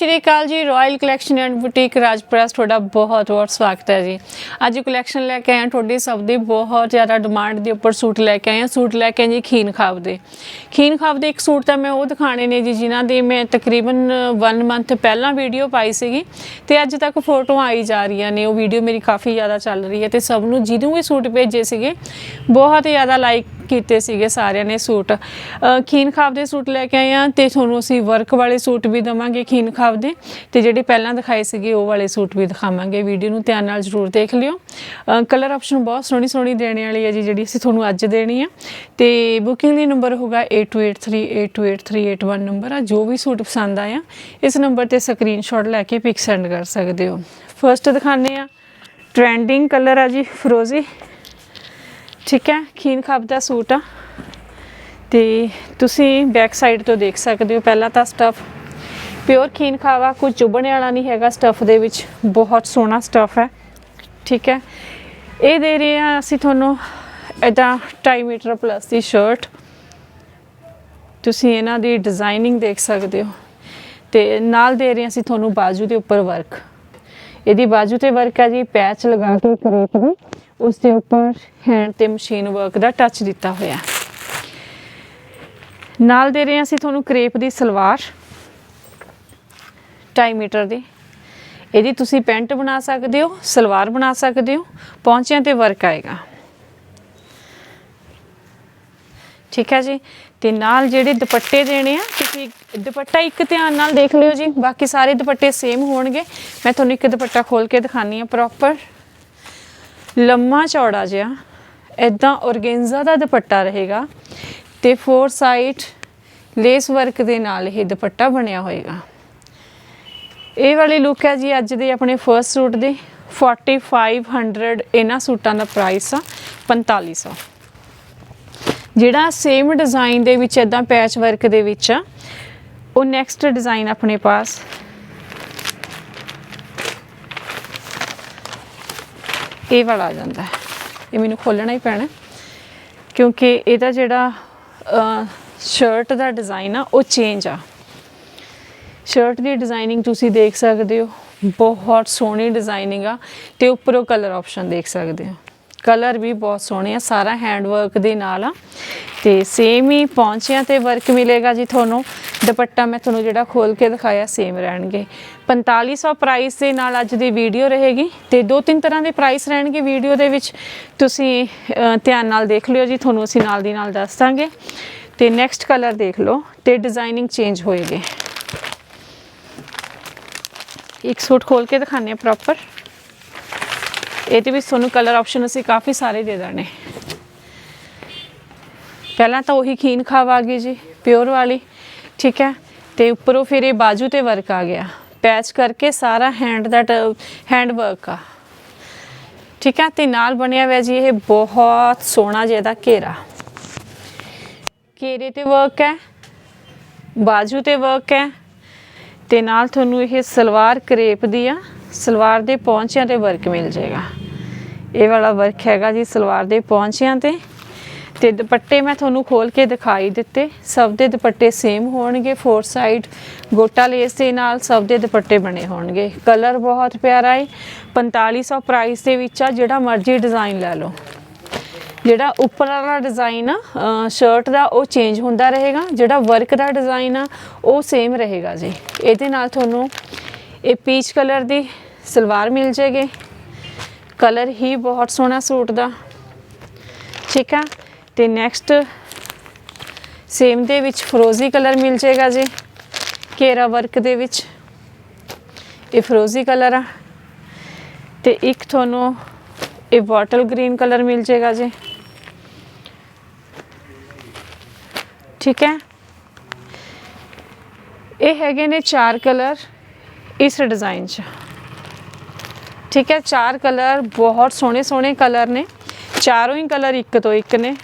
Shri Akal ji royal collection and boutique ਰਾਜਪ੍ਰੈਸ ਤੁਹਾਡਾ ਬਹੁਤ ਬਹੁਤ ਸਵਾਗਤ ਹੈ ਜੀ। ਅੱਜ ਕਲੈਕਸ਼ਨ ਲੈ ਕੇ ਆਏ ਹਾਂ, ਤੁਹਾਡੀ ਸਭ ਦੀ ਬਹੁਤ ਜ਼ਿਆਦਾ ਡਿਮਾਂਡ ਦੇ ਉੱਪਰ ਸੂਟ ਲੈ ਕੇ ਆਏ ਹਾਂ। ਸੂਟ ਲੈ ਕੇ ਆਏ ਜੀ ਖੀਨ ਖਾਬ ਦੇ। ਖੀਨ ਖਾਬ ਦੇ ਇੱਕ ਸੂਟ ਤਾਂ ਮੈਂ ਉਹ ਦਿਖਾਣੇ ਨੇ ਜੀ, ਜਿਨ੍ਹਾਂ ਦੀ ਮੈਂ ਤਕਰੀਬਨ 1 ਮੰਥ ਪਹਿਲਾਂ ਵੀਡੀਓ ਪਾਈ ਸੀਗੀ। ਤੇ ਅੱਜ ਤੱਕ ਫੋਟੋਆਂ ਆਈ ਜਾ ਰਹੀਆਂ ਨੇ, ਉਹ ਵੀਡੀਓ ਮੇਰੀ ਕਾਫੀ ਜ਼ਿਆਦਾ ਚੱਲ ਰਹੀ ਹੈ ਤੇ ਸਭ ਨੂੰ ਜਿਹਨੂੰ ਵੀ ਸੂਟ ਭੇਜੇ ਸੀਗੇ, ਬਹੁਤ ਜ਼ਿਆਦਾ ਲਾਈਕ ਕੀਤੇ ਸੀਗੇ ਸਾਰਿਆਂ ਨੇ ਸੂਟ। ਅ, ਖੀਨ ਖਾਬ ਦੇ ਸੂਟ ਲੈ ਕੇ ਆਏ ਆ ਤੇ ਤੁਹਾਨੂੰ ਅਸੀਂ ਵਰਕ ਵਾਲੇ ਸੂਟ ਵੀ ਦਵਾਂਗੇ ਖੀਨ ਖਾਬ ਦੇ। ਤੇ ਜਿਹੜੇ ਪਹਿਲਾਂ ਦਿਖਾਏ ਸੀਗੇ ਉਹ ਵਾਲੇ ਸੂਟ ਵੀ ਦਿਖਾਵਾਂਗੇ। ਵੀਡੀਓ ਨੂੰ ਧਿਆਨ ਨਾਲ ਜ਼ਰੂਰ ਦੇਖ ਲਿਓ। ਕਲਰ ਆਪਸ਼ਨ ਬਹੁਤ ਸੋਹਣੀ ਸੋਹਣੀ ਦੇਣੇ ਵਾਲੀ ਹੈ ਜੀ ਜਿਹੜੀ ਅਸੀਂ ਤੁਹਾਨੂੰ ਅੱਜ ਦੇਣੀ ਆ ਤੇ ਬੁਕਿੰਗ ਲਈ ਨੰਬਰ ਹੋਗਾ 8283828381 ਨੰਬਰ ਆ। ਜੋ ਵੀ ਸੂਟ ਪਸੰਦ ਆਇਆ ਇਸ ਨੰਬਰ ਤੇ ਸਕਰੀਨਸ਼ਾਟ ਲੈ ਕੇ ਪਿਕ ਸੈਂਡ ਕਰ ਸਕਦੇ ਹੋ। ਫਰਸਟ ਦਿਖਾਣੇ ਆ ਟ੍ਰੈਂਡਿੰਗ ਕਲਰ ਆ ਜੀ ਫਰੋਜ਼ੀ ਠੀਕ ਹੈ ਖੀਨ ਖਾਬ ਦਾ ਸੂਟ ਆ। ਤੇ ਤੁਸੀਂ ਬੈਕ ਸਾਈਡ ਤੋਂ ਦੇਖ ਸਕਦੇ ਹੋ ਪਹਿਲਾਂ ਤਾਂ ਸਟਫ ਪਿਓਰ ਖੀਨ ਖਾਵਾ, ਕੋਈ ਚੁਭਣ ਵਾਲਾ ਨਹੀਂ ਹੈਗਾ ਸਟਫ ਦੇ ਵਿੱਚ। ਬਹੁਤ ਸੋਹਣਾ ਸਟਫ ਹੈ। ਠੀਕ ਹੈ। ਇਹ ਦੇ ਰਹੇ ਆ ਅਸੀਂ ਤੁਹਾਨੂੰ ਇਦਾਂ 2.5 ਮੀਟਰ ਪਲੱਸ ਦੀ ਸ਼ਰਟ ਤੁਸੀਂ ਇਹਨਾਂ ਦੀ ਡਿਜ਼ਾਈਨਿੰਗ ਦੇਖ ਸਕਦੇ ਹੋ। ਤੇ ਨਾਲ ਦੇ ਰਹੇ ਹਾਂ ਅਸੀਂ ਤੁਹਾਨੂੰ ਬਾਜੂ ਦੇ ਉੱਪਰ ਵਰਕ ਇਹਦੀ ਬਾਜੂ ਤੇ ਵਰਕ ਹੈ ਜੀ, ਪੈਚ ਲਗਾ ਕੇ। ਕਰੇਪ ਦੇ। ਉਸ ਦੇ ਉੱਪਰ ਹੈਂਡ ਤੇ ਮਸ਼ੀਨ ਵਰਕ ਦਾ ਟੱਚ ਦਿੱਤਾ ਹੋਇਆ ਨਾਲ ਦੇ ਰਹੇ ਹਾਂ ਅਸੀਂ ਤੁਹਾਨੂੰ ਕਰੇਪ ਦੀ ਸਲਵਾਰ 2.5 ਮੀਟਰ ਦੀ। ਇਹਦੀ ਤੁਸੀਂ ਪੈਂਟ ਬਣਾ ਸਕਦੇ ਹੋ, ਸਲਵਾਰ ਬਣਾ ਸਕਦੇ ਹੋ, ਪੌਂਚਿਆਂ ਤੇ ਵਰਕ ਆਏਗਾ। ਠੀਕ ਹੈ ਜੀ? ਤੇ ਨਾਲ ਜਿਹੜੇ ਦੁਪੱਟੇ ਦੇਣੇ ਆ, ਤੁਸੀਂ ਦੁਪੱਟਾ ਇੱਕ ਧਿਆਨ ਨਾਲ ਦੇਖ ਲਿਓ ਜੀ, ਬਾਕੀ ਸਾਰੇ ਦੁਪੱਟੇ ਸੇਮ ਹੋਣਗੇ। ਮੈਂ ਤੁਹਾਨੂੰ ਇੱਕ ਦੁਪੱਟਾ ਖੋਲ ਕੇ ਦਿਖਾਨੀ ਆ ਪ੍ਰੋਪਰ ਲੰਮਾ ਚੌੜਾ ਜਿਹਾ ਇਦਾਂ ਔਰਗੇਂਜ਼ਾ ਦਾ ਦੁਪੱਟਾ ਰਹੇਗਾ ਤੇ ਫੋਰ ਸਾਈਡ ਲੇਸ ਵਰਕ ਦੇ ਨਾਲ ਇਹ ਦੁਪੱਟਾ ਬਣਿਆ ਹੋਏਗਾ। ਇਹ ਵਾਲੀ ਲੁੱਕ ਹੈ ਜੀ ਅੱਜ ਦੇ ਆਪਣੇ ਫਰਸਟ ਸੂਟ ਦੀ 4500 ਇਹਨਾਂ ਸੂਟਾਂ ਦਾ ਪ੍ਰਾਈਸ ਆ 4500 ਜਿਹੜਾ ਸੇਮ ਡਿਜ਼ਾਈਨ ਦੇ ਵਿੱਚ ਇਦਾਂ ਪੈਚ ਵਰਕ ਦੇ ਵਿੱਚ ਆ, ਉਹ ਨੈਕਸਟ ਡਿਜ਼ਾਈਨ ਆਪਣੇ ਪਾਸ। ਇਹ ਵਾਲਾ ਆ ਜਾਂਦਾ ਹੈ। ਇਹ ਮੈਨੂੰ ਖੋਲਣਾ ਹੀ ਪੈਣਾ ਕਿਉਂਕਿ ਇਹਦਾ ਜਿਹੜਾ ਸ਼ਰਟ ਦਾ ਡਿਜ਼ਾਈਨ ਆ, ਉਹ ਚੇਂਜ ਆ। ਸ਼ਰਟ ਦੀ ਡਿਜ਼ਾਈਨਿੰਗ ਤੁਸੀਂ ਦੇਖ ਸਕਦੇ ਹੋ। ਬਹੁਤ ਸੋਹਣੀ ਡਿਜ਼ਾਈਨਿੰਗ ਆ ਤੇ ਉੱਪਰੋਂ ਕਲਰ ਆਪਸ਼ਨ ਦੇਖ ਸਕਦੇ ਹੋ। ਕਲਰ ਵੀ ਬਹੁਤ ਸੋਹਣੇ ਆ, ਸਾਰਾ ਹੈਂਡ ਵਰਕ ਦੇ ਨਾਲ ਆ। ਤੇ ਸੇਮ ਹੀ ਪੌਂਚਿਆਂ ਤੇ ਵਰਕ ਮਿਲੇਗਾ ਜੀ ਤੁਹਾਨੂੰ। ਦੁਪੱਟਾ ਮੈਂ ਤੁਹਾਨੂੰ ਜਿਹੜਾ ਖੋਲ ਕੇ ਦਿਖਾਇਆ ਸੇਮ ਰਹਿਣਗੇ। 4500 ਪ੍ਰਾਈਸ ਦੇ ਨਾਲ ਅੱਜ ਦੀ ਵੀਡੀਓ ਰਹੇਗੀ ਤੇ ਦੋ ਤਿੰਨ ਤਰ੍ਹਾਂ ਦੇ ਪ੍ਰਾਈਸ ਰਹਿਣਗੇ ਵੀਡੀਓ ਦੇ ਵਿੱਚ। ਤੁਸੀਂ ਧਿਆਨ ਨਾਲ ਦੇਖ ਲਿਓ ਜੀ, ਤੁਹਾਨੂੰ ਅਸੀਂ ਨਾਲ ਦੀ ਨਾਲ ਦੱਸ ਦਾਂਗੇ। ਤੇ ਨੈਕਸਟ ਕਲਰ ਦੇਖ ਲਓ ਤੇ ਡਿਜ਼ਾਈਨਿੰਗ ਚੇਂਜ ਹੋਏਗੀ। ਇੱਕ ਸੂਟ ਖੋਲ ਕੇ ਦਿਖਾਣੇ ਆ ਪ੍ਰੋਪਰ ਇਹਦੇ ਵਿੱਚ ਤੁਹਾਨੂੰ ਕਲਰ ਆਪਸ਼ਨ ਅਸੀਂ ਕਾਫੀ ਸਾਰੇ ਦੇ ਦੇਣੇ। ਪਹਿਲਾਂ ਤਾਂ ਉਹੀ ਖੀਨ ਖਾਵ ਆ ਗਈ ਜੀ ਪਿਓਰ ਵਾਲੀ, ਠੀਕ ਹੈ? ਤੇ ਉੱਪਰੋਂ ਫਿਰ ਇਹ ਬਾਜੂ ਤੇ ਵਰਕ ਆ ਗਿਆ। ਪੈਚ ਕਰਕੇ ਸਾਰਾ ਹੈਂਡ ਦਾ ਹੈਂਡ ਵਰਕ ਆ। ਠੀਕ ਹੈ? ਤੇ ਨਾਲ ਬਣਿਆ ਹੋਇਆ ਜੀ ਇਹ ਬਹੁਤ ਸੋਹਣਾ ਜਿਹਾ ਦਾ ਘੇਰਾ। ਘੇਰੇ ਤੇ ਵਰਕ ਹੈ, ਬਾਜੂ ਤੇ ਵਰਕ ਹੈ, ਤੇ ਨਾਲ ਤੁਹਾਨੂੰ ਇਹ ਸਲਵਾਰ ਕਰੇਪ ਦੀ ਆ, ਸਲਵਾਰ ਦੇ ਪੌਂਚਿਆਂ ਤੇ ਵਰਕ ਮਿਲ ਜਾਏਗਾ। ਇਹ ਵਾਲਾ ਵਰਕ ਹੈਗਾ ਜੀ ਸਲਵਾਰ ਦੇ ਪੌਂਚਿਆਂ ਤੇ। ਤੇ ਦੁਪੱਟੇ ਮੈਂ ਤੁਹਾਨੂੰ ਖੋਲ ਕੇ ਦਿਖਾਈ ਦਿੱਤੇ। ਸਭ ਦੇ ਦੁਪੱਟੇ ਸੇਮ ਹੋਣਗੇ ਫੋਰ ਸਾਈਡ ਗੋਟਾ ਲੇਸ ਦੇ ਨਾਲ ਸਭ ਦੇ ਦੁਪੱਟੇ ਬਣੇ ਹੋਣਗੇ। ਕਲਰ ਬਹੁਤ ਪਿਆਰਾ ਹੈ 4500 ਪ੍ਰਾਈਸ ਦੇ ਵਿੱਚ ਆ, ਜਿਹੜਾ ਮਰਜ਼ੀ ਡਿਜ਼ਾਈਨ ਲੈ ਲਓ। ਜਿਹੜਾ ਉੱਪਰ ਵਾਲਾ ਡਿਜ਼ਾਈਨ ਆ ਸ਼ਰਟ ਦਾ, ਉਹ ਚੇਂਜ ਹੁੰਦਾ ਰਹੇਗਾ। ਜਿਹੜਾ ਵਰਕ ਦਾ ਡਿਜ਼ਾਈਨ ਆ, ਉਹ ਸੇਮ ਰਹੇਗਾ ਜੀ। ਇਹਦੇ ਨਾਲ ਤੁਹਾਨੂੰ ਇਹ ਪੀਚ ਕਲਰ ਦੀ ਸਲਵਾਰ ਮਿਲ ਜੇਗੀ। ਕਲਰ ਹੀ ਬਹੁਤ ਸੋਹਣਾ ਸੂਟ ਦਾ। ਠੀਕ ਆ? ਤੇ ਨੈਕਸਟ ਸੇਮ ਦੇ ਵਿੱਚ ਫਰੋਜ਼ੀ ਕਲਰ ਮਿਲ ਜੇਗਾ ਜੀ। ਕੇਰਾ ਵਰਕ ਦੇ ਵਿੱਚ। ਇਹ ਫਰੋਜ਼ੀ ਕਲਰ ਆ। ਤੇ ਇੱਕ ਤੁਹਾਨੂੰ ਇਹ ਬੋਟਲ ਗ੍ਰੀਨ ਕਲਰ ਮਿਲ ਜੇਗਾ ਜੀ। ਠੀਕ ਹੈ ਇਹ ਹੈਗੇ ਨੇ ਚਾਰ ਕਲਰ ਇਸ ਡਿਜ਼ਾਈਨ 'ਚ। ਠੀਕ ਹੈ, ਚਾਰ ਕਲਰ ਬਹੁਤ ਸੋਹਣੇ ਸੋਹਣੇ ਕਲਰ ਨੇ। ਚਾਰੋਂ ਹੀ ਕਲਰ ਇੱਕ ਤੋਂ ਇੱਕ ਨੇ।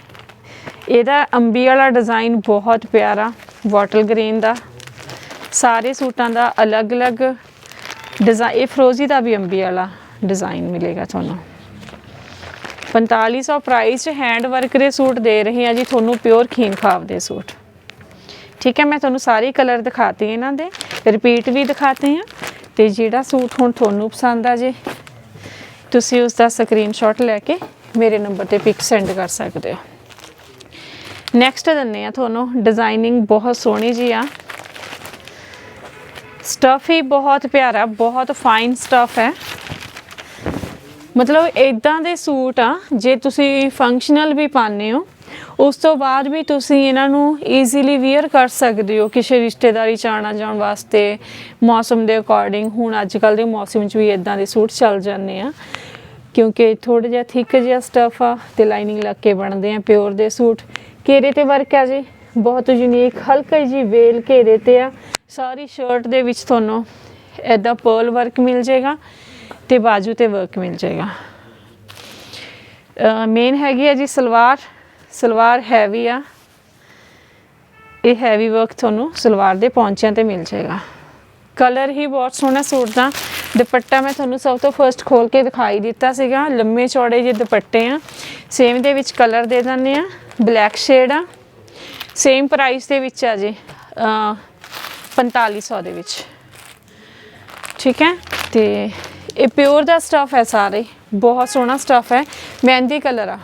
ਇਹਦਾ ਅੰਬੀ ਵਾਲਾ ਡਿਜ਼ਾਈਨ ਬਹੁਤ ਪਿਆਰਾ, ਬੋਟਲ ਗ੍ਰੀਨ ਦਾ। ਸਾਰੇ ਸੂਟਾਂ ਦਾ ਅਲੱਗ-ਅਲੱਗ ਡਿਜ਼ਾਈਨ ਇਹ ਫਰੋਜ਼ੀ ਦਾ ਵੀ ਅੰਬੀ ਵਾਲਾ ਡਿਜ਼ਾਈਨ ਮਿਲੇਗਾ ਤੁਹਾਨੂੰ। 4500 ਪ੍ਰਾਈਸ 'ਚ ਹੈਂਡ ਵਰਕ ਦੇ ਸੂਟ ਦੇ ਰਹੇ ਹਾਂ ਜੀ, ਤੁਹਾਨੂੰ ਪਿਓਰ ਖੀਨ ਖਾਬ ਦੇ ਸੂਟ। ਠੀਕ ਹੈ, ਮੈਂ ਤੁਹਾਨੂੰ ਸਾਰੇ ਕਲਰ ਦਿਖਾਤੇ ਇਹਨਾਂ ਦੇ। ਰਿਪੀਟ ਵੀ ਦਿਖਾਤੇ ਆ। ਤੇ ਜਿਹੜਾ ਸੂਟ ਹੁਣ ਤੁਹਾਨੂੰ ਪਸੰਦ ਆ ਜੇ, ਤੁਸੀਂ ਉਸ ਦਾ ਸਕਰੀਨਸ਼ਾਟ ਲੈ ਕੇ ਮੇਰੇ ਨੰਬਰ ਤੇ ਪਿਕ ਸੈਂਡ ਕਰ ਸਕਦੇ ਹੋ। ਨੈਕਸਟ ਦਿੰਨੇ ਆ ਤੁਹਾਨੂੰ ਡਿਜ਼ਾਈਨਿੰਗ ਬਹੁਤ ਸੋਹਣੀ ਜੀ ਆ। ਸਟਫ ਹੀ ਬਹੁਤ ਪਿਆਰਾ, ਬਹੁਤ ਫਾਈਨ ਸਟਫ ਹੈ। ਮਤਲਬ ਇਦਾਂ ਦੇ ਸੂਟ ਆ, ਜੇ ਤੁਸੀਂ ਫੰਕਸ਼ਨਲ ਵੀ ਪਾਉਂਦੇ ਹੋ ਉਸ ਤੋਂ ਬਾਅਦ ਵੀ ਤੁਸੀਂ ਇਹਨਾਂ ਨੂੰ ਈਜ਼ੀਲੀ ਵੇਅਰ ਕਰ ਸਕਦੇ ਹੋ ਕਿਸੇ ਰਿਸ਼ਤੇਦਾਰੀ ਚ ਆਉਣਾ ਜਾਣ ਵਾਸਤੇ। ਮੌਸਮ ਦੇ ਅਕੋਰਡਿੰਗ ਹੁਣ ਅੱਜ ਕੱਲ ਦੇ ਮੌਸਮ 'ਚ ਵੀ ਇਦਾਂ ਦੇ ਸੂਟ ਚੱਲ ਜਾਂਦੇ ਆ। ਕਿਉਂਕਿ ਥੋੜਾ ਜਿਹਾ ਥਿਕ ਜਿਹਾ ਸਟਫ ਆ ਤੇ ਲਾਈਨਿੰਗ ਲੱਗ ਕੇ ਬਣਦੇ ਆ ਪਿਓਰ ਦੇ ਸੂਟ। ਘੇਰੇ ਤੇ ਵਰਕ ਆ ਜੀ, ਬਹੁਤ ਯੂਨੀਕ ਹਲਕਾ ਜੀ ਵੇਲ ਘੇਰੇ ਤੇ ਆ। ਸਾਰੀ ਸ਼ਰਟ ਦੇ ਵਿੱਚ ਤੁਹਾਨੂੰ ਐਦਾ ਪਰਲ ਵਰਕ ਮਿਲ ਜਾਏਗਾ ਤੇ ਬਾਜੂ ਤੇ ਵਰਕ ਮਿਲ ਜਾਏਗਾ। ਮੇਨ ਹੈਗੀ ਆ ਜੀ ਸਲਵਾਰ। ਸਲਵਾਰ ਹੈਵੀ ਆ। ਇਹ ਹੈਵੀ ਵਰਕ ਤੁਹਾਨੂੰ ਸਲਵਾਰ ਦੇ ਪੌਂਚਿਆਂ ਤੇ ਮਿਲ ਜਾਏਗਾ। ਕਲਰ ਹੀ ਬਹੁਤ ਸੋਹਣਾ ਸੂਟ ਦਾ। ਦੁਪੱਟਾ ਮੈਂ ਤੁਹਾਨੂੰ ਸਭ ਤੋਂ ਫਰਸਟ ਖੋਲ ਕੇ ਦਿਖਾਈ ਦਿੱਤਾ ਸੀਗਾ। ਲੰਮੇ ਚੌੜੇ ਜਿਹੇ ਦੁਪੱਟੇ ਆ। ਸੇਮ ਦੇ ਵਿੱਚ ਕਲਰ ਦੇ ਦਿੰਦੇ ਆ। ਬਲੈਕ ਸ਼ੇਡ ਆ। ਸੇਮ ਪ੍ਰਾਈਸ ਦੇ ਵਿੱਚ ਆ ਜੀ। ਅਹ 4500 ਦੇ ਵਿੱਚ। ਠੀਕ ਹੈ? ਤੇ ਇਹ ਪਿਓਰ ਦਾ ਸਟਫ ਹੈ ਸਾਰੇ। ਬਹੁਤ ਸੋਹਣਾ ਸਟਫ ਹੈ। ਮਹਿੰਦੀ ਕਲਰ ਆ।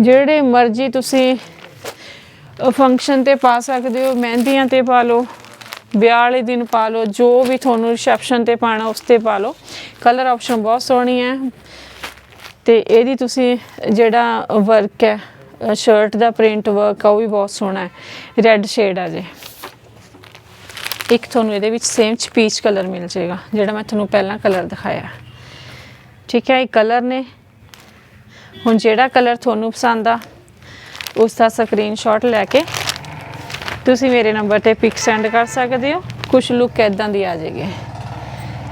ਜਿਹੜੇ ਮਰਜ਼ੀ ਤੁਸੀਂ ਫੰਕਸ਼ਨ ਤੇ ਪਾ ਸਕਦੇ ਹੋ, ਮਹਿੰਦੀਆਂ ਤੇ ਪਾ ਲਓ, ਵਿਆਹ ਵਾਲੇ ਦਿਨ ਪਾ ਲਓ, ਜੋ ਵੀ ਤੁਹਾਨੂੰ ਰਿਸੈਪਸ਼ਨ ਤੇ ਪਾਣਾ ਉਸ ਤੇ ਪਾ ਲਓ। ਕਲਰ ਆਪਸ਼ਨ ਬਹੁਤ ਸੋਹਣੀ ਹੈ। ਤੇ ਇਹਦੀ ਤੁਸੀਂ ਜਿਹੜਾ ਵਰਕ ਹੈ ਸ਼ਰਟ ਦਾ ਪ੍ਰਿੰਟ ਵਰਕ ਆ, ਉਹ ਵੀ ਬਹੁਤ ਸੋਹਣਾ ਹੈ। ਰੈੱਡ ਸ਼ੇਡ ਆ ਜੇ। ਇੱਕ ਤੁਹਾਨੂੰ ਇਹਦੇ ਵਿੱਚ ਸੇਮ ਚ ਪੀਚ ਕਲਰ ਮਿਲ ਜਾਏਗਾ, ਜਿਹੜਾ ਮੈਂ ਤੁਹਾਨੂੰ ਪਹਿਲਾਂ ਕਲਰ ਦਿਖਾਇਆ। ਠੀਕ ਹੈ, ਇਹ ਕਲਰ ਨੇ। ਹੁਣ ਜਿਹੜਾ ਕਲਰ ਤੁਹਾਨੂੰ ਪਸੰਦ ਆ, ਉਸ ਦਾ ਸਕਰੀਨਸ਼ਾਟ ਲੈ ਕੇ ਤੁਸੀਂ ਮੇਰੇ ਨੰਬਰ ਤੇ ਪਿਕ ਸੈਂਡ ਕਰ ਸਕਦੇ ਹੋ। ਕੁਝ ਲੁੱਕ ਇਦਾਂ ਦੀ ਆ ਜਾਏਗੀ।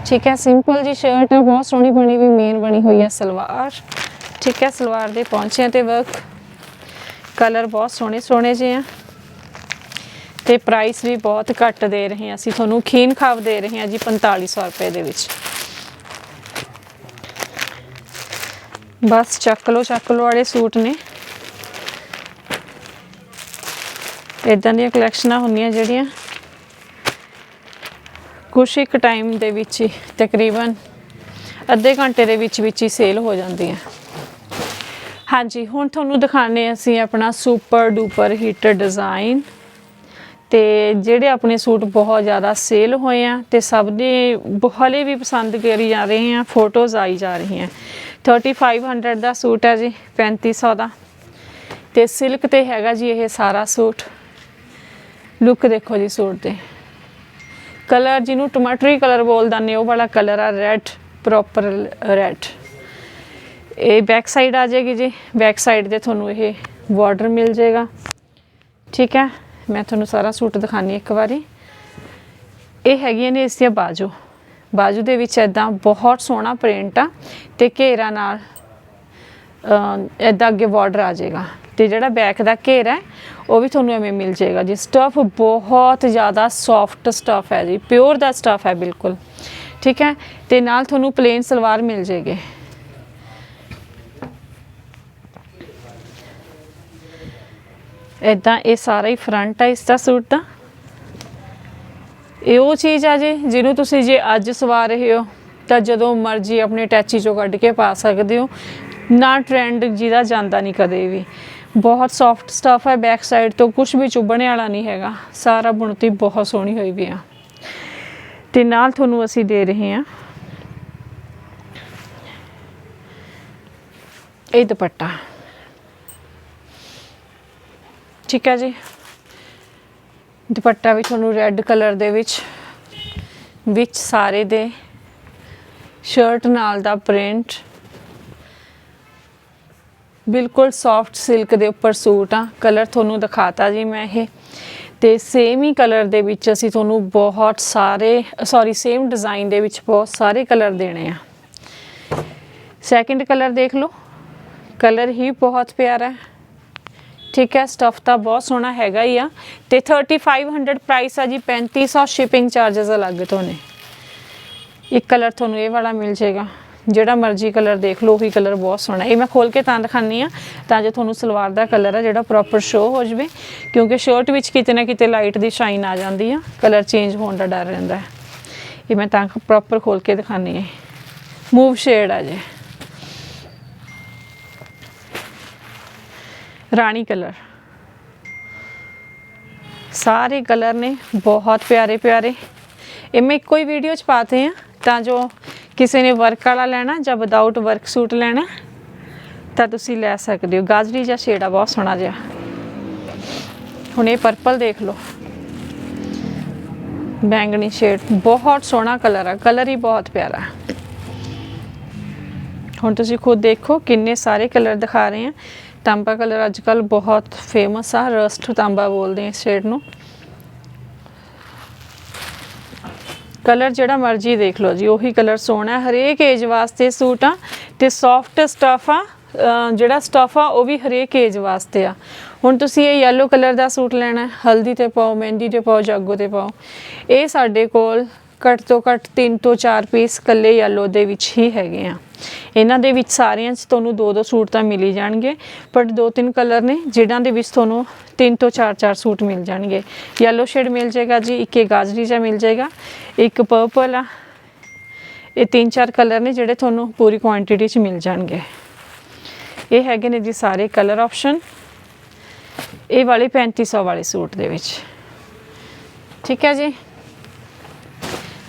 ਠੀਕ ਹੈ ਸਿੰਪਲ ਜੀ ਸ਼ਰਟ ਹੈ ਬਹੁਤ ਸੋਹਣੀ ਬਣੀ ਵੀ ਮੇਨ ਬਣੀ ਹੋਈ ਹੈ ਸਲਵਾਰ। ਠੀਕ ਹੈ, ਸਲਵਾਰ ਦੇ ਪੌਂਚਿਆਂ ਤੇ ਵਰਕ ਕਲਰ ਬਹੁਤ ਸੋਹਣੇ ਸੋਹਣੇ ਜਿਹੇ ਆ। ਤੇ ਪ੍ਰਾਈਸ ਵੀ ਬਹੁਤ ਘੱਟ ਦੇ ਰਹੇ ਹਾਂ ਅਸੀਂ, ਤੁਹਾਨੂੰ ਖੀਨ ਖਾਵ ਦੇ ਰਹੇ ਹਾਂ ਜੀ 4500 ਰੁਪਏ ਦੇ ਵਿੱਚ। ਬਸ ਚੱਕ ਲੋ ਚੱਕ ਲੋ ਵਾਲੇ ਸੂਟ ਨੇ। ਇਦਾਂ ਦੀਆਂ ਕਲੈਕਸ਼ਨਾਂ ਹੁੰਦੀਆਂ ਜਿਹੜੀਆਂ ਕੁਛ ਇੱਕ ਟਾਈਮ ਦੇ ਵਿੱਚ ਹੀ, ਤਕਰੀਬਨ ਅੱਧੇ ਘੰਟੇ ਦੇ ਵਿੱਚ ਵਿੱਚ ਹੀ ਸੇਲ ਹੋ ਜਾਂਦੀਆਂ। ਹਾਂਜੀ, ਹੁਣ ਤੁਹਾਨੂੰ ਦਿਖਾਣੇ ਅਸੀਂ ਆਪਣਾ ਸੁਪਰ ਡੂਪਰ ਹਿੱਟ ਡਿਜ਼ਾਈਨ ਤੇ ਜਿਹੜੇ ਆਪਣੇ ਸੂਟ ਬਹੁਤ ਜ਼ਿਆਦਾ ਸੇਲ ਹੋਏ ਆ, ਤੇ ਸਭ ਦੇ, ਹਲੇ ਵੀ ਪਸੰਦ ਕਰੀ ਜਾ ਰਹੇ ਆ ਫੋਟੋਜ਼ ਆਈ ਜਾ ਰਹੀਆਂ। 3500 ਦਾ ਸੂਟ ਹੈ ਜੀ 3500 ਦਾ। ਤੇ ਸਿਲਕ ਤੇ ਹੈਗਾ ਜੀ ਇਹ ਸਾਰਾ ਸੂਟ। ਲੁੱਕ ਦੇਖੋ ਜੀ ਸੂਟ 'ਤੇ। ਕਲਰ ਜਿਹਨੂੰ ਟਮਾਟਰੀ ਕਲਰ ਬੋਲਦਾ ਨੇ, ਉਹ ਵਾਲਾ ਕਲਰ ਆ ਰੈੱਡ ਪ੍ਰੋਪਰ ਰੈੱਡ ਇਹ ਬੈਕ ਸਾਈਡ ਆ ਜਾਏਗੀ ਜੀ ਬੈਕ ਸਾਈਡ ਤੇ ਤੁਹਾਨੂੰ ਇਹ ਬਾਰਡਰ ਮਿਲ ਜਾਏਗਾ। ਠੀਕ ਹੈ, ਮੈਂ ਤੁਹਾਨੂੰ ਸਾਰਾ ਸੂਟ ਦਿਖਾਣੀ ਇੱਕ ਵਾਰੀ। ਇਹ ਹੈਗੀਆਂ ਨੇ ਇਸ ਦੀਆਂ ਬਾਜੂ। ਬਾਜੂ ਦੇ ਵਿੱਚ ਐਦਾਂ ਬਹੁਤ ਸੋਹਣਾ ਪ੍ਰਿੰਟ ਆ ਤੇ ਘੇਰਾ ਨਾਲ ਐਦਾਂ ਅੱਗੇ ਬਾਰਡਰ ਆ ਜਾਏਗਾ। ਤੇ ਜਿਹੜਾ ਬੈਕ ਦਾ ਘੇਰਾ ਹੈ, ਉਹ ਵੀ ਤੁਹਾਨੂੰ ਐਵੇਂ ਮਿਲ ਜਾਏਗਾ। ਜੀ ਸਟਫ ਬਹੁਤ ਜ਼ਿਆਦਾ ਸੌਫਟ ਸਟਫ ਹੈ ਜੀ ਪਿਓਰ ਦਾ ਸਟਫ ਹੈ ਬਿਲਕੁਲ। ਠੀਕ ਹੈ? ਤੇ ਨਾਲ ਤੁਹਾਨੂੰ ਪਲੇਨ ਸਲਵਾਰ ਮਿਲ ਜਾਏਗੀ। ਇਦਾਂ ਇਹ ਸਾਰਾ ਹੀ ਫਰੰਟ ਹੈ ਇਸ ਦਾ ਸੂਟ ਦਾ। ਇਹ ਉਹ ਚੀਜ਼ ਆ ਜੀ, ਜਿਹਨੂੰ ਤੁਸੀਂ ਜੇ ਅੱਜ ਸਵਾ ਰਹੇ ਹੋ, ਤਾਂ ਜਦੋਂ ਮਰਜ਼ੀ ਆਪਣੇ ਟੈਚੀ ਚੋਂ ਕੱਢ ਕੇ ਪਾ ਸਕਦੇ ਹੋ। ਨਾ ਟ੍ਰੈਂਡ ਜਿਹਦਾ ਜਾਂਦਾ ਨਹੀਂ ਕਦੇ ਵੀ। ਬਹੁਤ ਸੌਫਟ ਸਟਫ ਹੈ ਬੈਕ ਸਾਈਡ ਤੋਂ ਕੁਝ ਵੀ ਚੁੱਭਣੇ ਵਾਲਾ ਨਹੀਂ ਹੈਗਾ। ਸਾਰਾ ਬੁਣਤੀ ਬਹੁਤ ਸੋਹਣੀ ਹੋਈ ਵੀ ਆ। ਤੇ ਨਾਲ ਤੁਹਾਨੂੰ ਅਸੀਂ ਦੇ ਰਹੇ ਹਾਂ ਇਹ ਦੁਪੱਟਾ। ਠੀਕ ਹੈ ਜੀ? ਦੁਪੱਟਾ ਵੀ ਤੁਹਾਨੂੰ ਰੈੱਡ ਕਲਰ ਦੇ ਵਿੱਚ ਵਿੱਚ ਸਾਰੇ ਦੇ ਸ਼ਰਟ ਨਾਲ ਦਾ ਪ੍ਰਿੰਟ ਬਿਲਕੁਲ ਸੌਫਟ ਸਿਲਕ ਦੇ ਉੱਪਰ ਸੂਟ ਆ। ਕਲਰ ਤੁਹਾਨੂੰ ਦਿਖਾਤਾ ਜੀ ਮੈਂ ਇਹ। ਤੇ ਸੇਮ ਹੀ ਕਲਰ ਦੇ ਵਿੱਚ ਅਸੀਂ ਤੁਹਾਨੂੰ ਬਹੁਤ ਸਾਰੇ ਸੌਰੀ ਸੇਮ ਡਿਜ਼ਾਈਨ ਦੇ ਵਿੱਚ ਬਹੁਤ ਸਾਰੇ ਕਲਰ ਦੇਣੇ ਆ। ਸੈਕਿੰਡ ਕਲਰ ਦੇਖ ਲਓ। ਕਲਰ ਹੀ ਬਹੁਤ ਪਿਆਰਾ ਹੈ। ਠੀਕ ਹੈ ਸਟਫ ਤਾਂ ਬਹੁਤ ਸੋਹਣਾ ਹੈਗਾ ਹੀ ਆ। ਤੇ 3500 ਪ੍ਰਾਈਸ ਆ ਜੀ 3500 ਸ਼ਿਪਿੰਗ ਚਾਰजेस ਅਲੱਗ ਤੋਂ ਨੇ ਇੱਕ ਕਲਰ ਤੁਹਾਨੂੰ ਇਹ ਵਾਲਾ ਮਿਲ ਜਾਏਗਾ। ਜਿਹੜਾ ਮਰਜ਼ੀ ਕਲਰ ਦੇਖ ਲਓ, ਉਹੀ ਕਲਰ ਬਹੁਤ ਸੋਹਣਾ। ਇਹ ਮੈਂ ਖੋਲ ਕੇ ਤਾਂ ਦਿਖਾਨੀ ਆ ਤਾਂ ਜੋ ਤੁਹਾਨੂੰ ਸਲਵਾਰ ਦਾ ਕਲਰ ਆ ਜਿਹੜਾ ਪ੍ਰੋਪਰ ਸ਼ੋ ਹੋ ਜਵੇ। ਕਿਉਂਕਿ ਸ਼ਰਟ ਵਿੱਚ ਕਿਤੇ ਨਾ ਕਿਤੇ ਲਾਈਟ ਦੀ ਸ਼ਾਈਨ ਆ ਜਾਂਦੀ ਆ। ਕਲਰ ਚੇਂਜ ਹੋਣ ਦਾ ਡਰ ਰਹਿੰਦਾ ਇਹ ਮੈਂ ਤਾਂ ਪ੍ਰੋਪਰ ਖੋਲ ਕੇ ਦਿਖਾਨੀ ਹੈ। ਮੂਵ ਸ਼ੇਡ ਆ ਜੇ। ਰਾਣੀ ਕਲਰ ਸਾਰੇ ਕਲਰ ਨੇ ਬਹੁਤ ਪਿਆਰੇ ਪਿਆਰੇ ਇਹ ਮੈਂ ਇੱਕੋ ਹੀ ਵੀਡੀਓ ਚ ਪਾਤੇ ਆ ਤਾਂ ਜੋ ਕਿਸੇ ਨੇ ਵਰਕ ਵਾਲਾ ਲੈਣਾ ਜਾਂ ਵਿਦਆਊਟ ਵਰਕ ਸੂਟ ਲੈਣਾ ਤਾਂ ਤੁਸੀਂ ਲੈ ਸਕਦੇ ਹੋ ਗਾਜਰੀ ਜਾਂ ਸ਼ੇਡਾ ਬਹੁਤ ਸੋਹਣਾ ਜਿਹਾ ਹੁਣ ਇਹ ਪਰਪਲ ਦੇਖ ਲਓ ਬੈਂਗਣੀ ਸ਼ੇਡ ਬਹੁਤ ਸੋਹਣਾ ਕਲਰ ਆ ਕਲਰ ਹੀ ਬਹੁਤ ਪਿਆਰਾ ਹੈ। ਹੁਣ ਤੁਸੀਂ ਖੁਦ ਦੇਖੋ ਕਿੰਨੇ ਸਾਰੇ ਕਲਰ ਦਿਖਾ ਰਹੇ ਆ ਤਾਂਬਾ ਕਲਰ ਅੱਜ ਕੱਲ ਬਹੁਤ ਫੇਮਸ ਆ ਰਸਟ ਤਾਂਬਾ ਬੋਲਦੇ ਆ ਇਸ ਸ਼ੇਡ ਨੂੰ। ਕਲਰ ਜਿਹੜਾ ਮਰਜ਼ੀ ਦੇਖ ਲਓ ਜੀ ਉਹੀ ਕਲਰ ਸੋਹਣਾ ਹਰੇਕ ਏਜ ਵਾਸਤੇ ਸੂਟ ਆ ਤੇ ਸੌਫਟ ਸਟਫ ਆ ਜਿਹੜਾ ਸਟਫ ਆ ਉਹ ਵੀ ਹਰੇਕ ਏਜ ਵਾਸਤੇ ਆ। ਹੁਣ ਤੁਸੀਂ ਇਹ ਯੈਲੋ ਕਲਰ ਦਾ ਸੂਟ ਲੈਣਾ ਹੈ, ਹਲਦੀ ਤੇ ਪਾਓ ਮਹਿੰਦੀ ਤੇ ਪਾਓ ਜਾਗੋ ਤੇ ਪਾਓ ਇਹ ਸਾਡੇ ਕੋਲ ਘੱਟ ਤੋਂ ਘੱਟ 3 ਤੋਂ 4 ਪੀਸ ਕੱਲੇ ਯੈਲੋ ਦੇ ਵਿੱਚ ਹੀ ਹੈਗੇ ਆ। ਇਹਨਾਂ ਦੇ ਵਿੱਚ ਸਾਰਿਆਂ 'ਚ ਤੁਹਾਨੂੰ ਦੋ ਦੋ ਸੂਟ ਤਾਂ ਮਿਲ ਹੀ ਜਾਣਗੇ ਪਰ ਦੋ ਤਿੰਨ ਕਲਰ ਨੇ ਜਿਨ੍ਹਾਂ ਦੇ ਵਿੱਚ ਤੁਹਾਨੂੰ ਤਿੰਨ ਤੋਂ ਚਾਰ ਚਾਰ ਸੂਟ ਮਿਲ ਜਾਣਗੇ। ਯੈਲੋ ਸ਼ੇਡ ਮਿਲ ਜਾਏਗਾ ਜੀ, ਇੱਕ ਇਹ ਗਾਜਰੀ ਜਿਹਾ ਮਿਲ ਜਾਏਗਾ, ਇੱਕ ਪਰਪਲ ਆ। ਇਹ ਤਿੰਨ ਚਾਰ ਕਲਰ ਨੇ ਜਿਹੜੇ ਤੁਹਾਨੂੰ ਪੂਰੀ ਕੁਆਂਟੀਟੀ 'ਚ ਮਿਲ ਜਾਣਗੇ। ਇਹ ਹੈਗੇ ਨੇ ਜੀ ਸਾਰੇ ਕਲਰ ਆਪਸ਼ਨ ਇਹ ਵਾਲੇ 3500 ਵਾਲੇ ਸੂਟ ਦੇ ਵਿੱਚ। ਠੀਕ ਹੈ ਜੀ?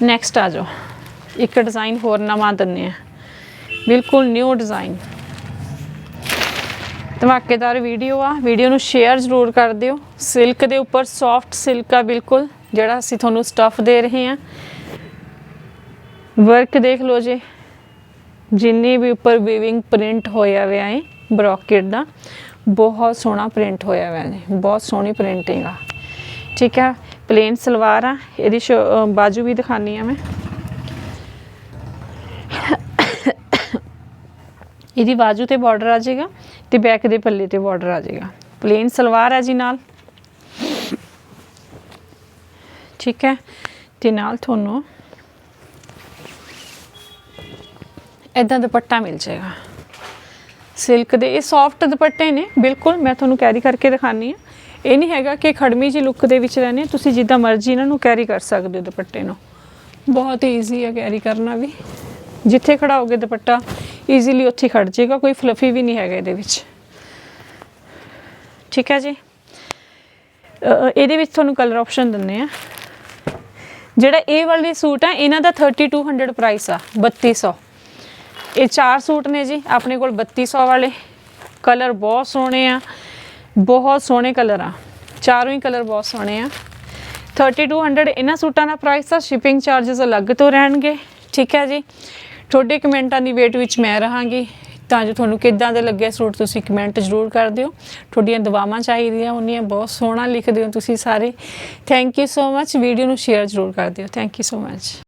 ਨੈਕਸਟ ਆ ਜਾਓ। ਇੱਕ ਡਿਜ਼ਾਈਨ ਹੋਰ ਨਵਾਂ ਦਿੰਨੇ ਆ ਬਿਲਕੁਲ ਨਿਊ ਡਿਜ਼ਾਈਨ ਧਮਾਕੇਦਾਰ ਵੀਡੀਓ ਆ। ਵੀਡੀਓ ਨੂੰ ਸ਼ੇਅਰ ਜ਼ਰੂਰ ਕਰ ਦਿਓ। ਸਿਲਕ ਦੇ ਉੱਪਰ ਸੌਫਟ ਸਿਲਕ ਆ ਬਿਲਕੁਲ, ਜਿਹੜਾ ਅਸੀਂ ਤੁਹਾਨੂੰ ਸਟਫ ਦੇ ਰਹੇ ਹਾਂ। ਵਰਕ ਦੇਖ ਲਓ ਜੀ। ਜਿੰਨੀ ਵੀ ਉੱਪਰ ਵੀਵਿੰਗ ਪ੍ਰਿੰਟ ਹੋਇਆ ਹੋਇਆ ਹੈ, ਬਰੋਕੇਟ ਦਾ, ਬਹੁਤ ਸੋਹਣਾ ਪ੍ਰਿੰਟ ਹੋਇਆ ਹੋਇਆ ਹੈ। ਬਹੁਤ ਸੋਹਣੀ ਪ੍ਰਿੰਟਿੰਗ ਆ। ਠੀਕ ਆ? ਪਲੇਨ ਸਲਵਾਰ ਆ। ਇਹਦੀ ਸ਼ੋ- ਬਾਜੂ ਵੀ ਦਿਖਾਨੀ ਆ ਮੈਂ। ਇਹਦੀ ਬਾਜੂ ਤੇ ਬਾਰਡਰ ਆ ਜਾਏਗਾ ਤੇ ਬੈਕ ਦੇ ਪੱਲੇ ਤੇ ਬਾਰਡਰ ਆ ਜਾਏਗਾ। ਪਲੇਨ ਸਲਵਾਰ ਹੈ ਜੀ ਨਾਲ। ਠੀਕ ਹੈ? ਤੇ ਨਾਲ ਤੁਹਾਨੂੰ ਇਦਾਂ ਦੁਪੱਟਾ ਮਿਲ ਜਾਏਗਾ। ਸਿਲਕ ਦੇ ਇਹ ਸੌਫਟ ਦੁਪੱਟੇ ਨੇ, ਬਿਲਕੁਲ ਮੈਂ ਤੁਹਾਨੂੰ ਕੈਰੀ ਕਰਕੇ ਦਿਖਾਨੀ ਆ। ਇਹ ਨਹੀਂ ਹੈਗਾ ਕਿ ਖੜਮੀ ਜੀ ਲੁੱਕ ਦੇ ਵਿੱਚ ਰਹਿਣੇ ਤੁਸੀਂ ਜਿੱਦਾਂ ਮਰਜ਼ੀ ਇਹਨਾਂ ਨੂੰ ਕੈਰੀ ਕਰ ਸਕਦੇ ਹੋ ਦੁਪੱਟੇ ਨੂੰ। ਬਹੁਤ ਈਜ਼ੀ ਹੈ ਕੈਰੀ ਕਰਨਾ ਵੀ। ਜਿੱਥੇ ਖੜਾਓਗੇ ਦੁਪੱਟਾ ਈਜ਼ੀਲੀ ਉੱਥੇ ਖੜ ਜਾਏਗਾ, ਕੋਈ ਫਲਫੀ ਵੀ ਨਹੀਂ ਹੈਗਾ ਇਹਦੇ ਵਿੱਚ। ਠੀਕ ਹੈ ਜੀ? ਇਹਦੇ ਵਿੱਚ ਤੁਹਾਨੂੰ ਕਲਰ ਆਪਸ਼ਨ ਦਿੰਨੇ ਆ ਜਿਹੜਾ ਇਹ ਵਾਲੇ ਸੂਟ ਆ ਇਹਨਾਂ ਦਾ 3200 ਪ੍ਰਾਈਸ ਆ 3200 ਇਹ ਚਾਰ ਸੂਟ ਨੇ ਜੀ, ਆਪਣੇ ਕੋਲ 3200 ਵਾਲੇ। ਕਲਰ ਬਹੁਤ ਸੋਹਣੇ ਆ, ਬਹੁਤ ਸੋਹਣੇ ਕਲਰ ਆ। ਚਾਰੋਂ ਹੀ ਕਲਰ ਬਹੁਤ ਸੋਹਣੇ ਆ। 3200 ਇਹਨਾਂ ਸੂਟਾਂ ਦਾ ਪ੍ਰਾਈਸ ਆ ਸ਼ਿਪਿੰਗ ਚਾਰजेस ਅਲੱਗ ਤੋਂ ਰਹਿਣਗੇ। ਠੀਕ ਹੈ ਜੀ? ਤੁਹਾਡੇ ਕਮੈਂਟਾਂ ਦੀ ਵੇਟ ਵਿੱਚ ਮੈਂ ਰਹਾਂਗੀ। ਤਾਂ ਜੋ ਤੁਹਾਨੂੰ ਕਿੱਦਾਂ ਦੇ ਲੱਗੇ ਸੂਟ ਤੁਸੀਂ ਕਮੈਂਟ ਜ਼ਰੂਰ ਕਰ ਦਿਓ। ਤੁਹਾਡੀਆਂ ਦੁਆਵਾਂ ਚਾਹੀਦੀਆਂ ਹੁੰਦੀਆਂ ਬਹੁਤ ਸੋਹਣਾ ਲਿਖਦੇ ਹੋ ਤੁਸੀਂ ਸਾਰੇ। Thank you so much video ਨੂੰ ਸ਼ੇਅਰ ਜ਼ਰੂਰ ਕਰ ਦਿਓ। Thank you so much